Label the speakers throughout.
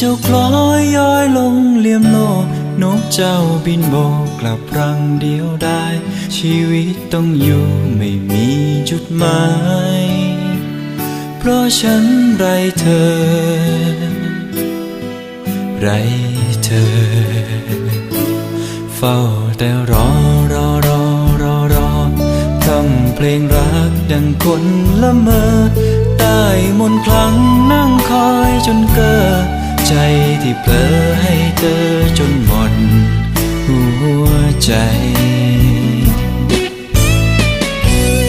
Speaker 1: เจ้าคล้อยย้อยลงเลี่ยมโลนกเจ้าบินโบกลับรังเดียวได้ ชีวิตต้องอยู่ไม่มีจุดหมาย เพราะฉันไรเธอ ไรเธอ เฝ้าแต่รอรอรอรอรอทำเพลงรักดังคนละเมอใต้มนคลังนั่งคอยจนเกิด ใจที่เผลอให้เธอจนหมดหัวใจ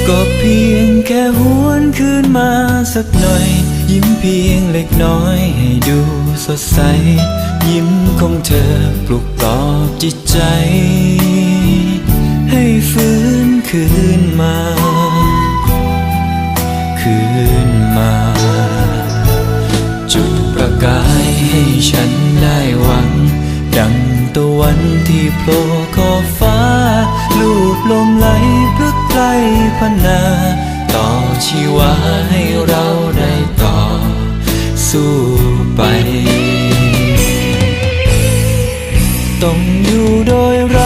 Speaker 1: ก็เพียงแค่หวนคืนมาสักหน่อย ยิ้มเพียงเล็กน้อยให้ดูสดใส ยิ้มของเธอปลุกปลอบจิตใจ ให้ฟื้นคืนมา ให้ฉันได้หวัง ดังตะวันที่โผล่ขอบฟ้า ลูบลมไหลพลึกไพลพนา ต่อชีวาให้เราได้ต่อ สู้ไป ต้องอยู่โดยไร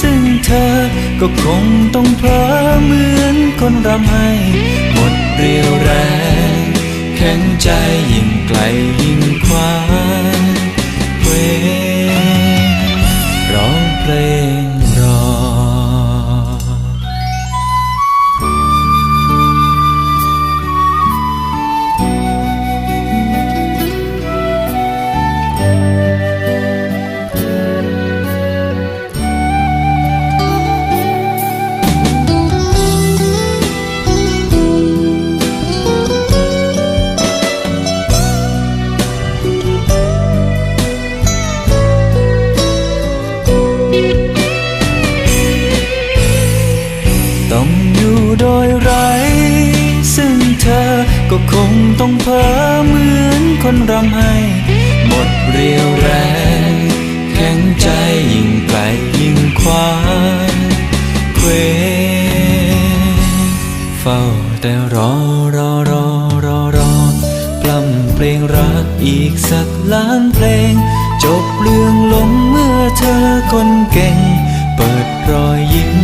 Speaker 1: ซึ่งเธอก็คงต้องเพลอเหมือนคนรำให้หมดเรียวแรงแข็งใจยิ่งไกลยิ่ง ก็คงต้องเพ้อเหมือนคนรำให้ หมดเรียวแรง แข็งใจยิ่งไกลยิ่งคว้าเควเฝ้าแต่รอรอรอรอรอพล่ำเพลงรักอีกสักล้านเพลง จบเรื่องลงเมื่อเธอคนเก่ง เปิดรอยยิ้ม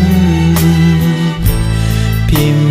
Speaker 1: พิมพ์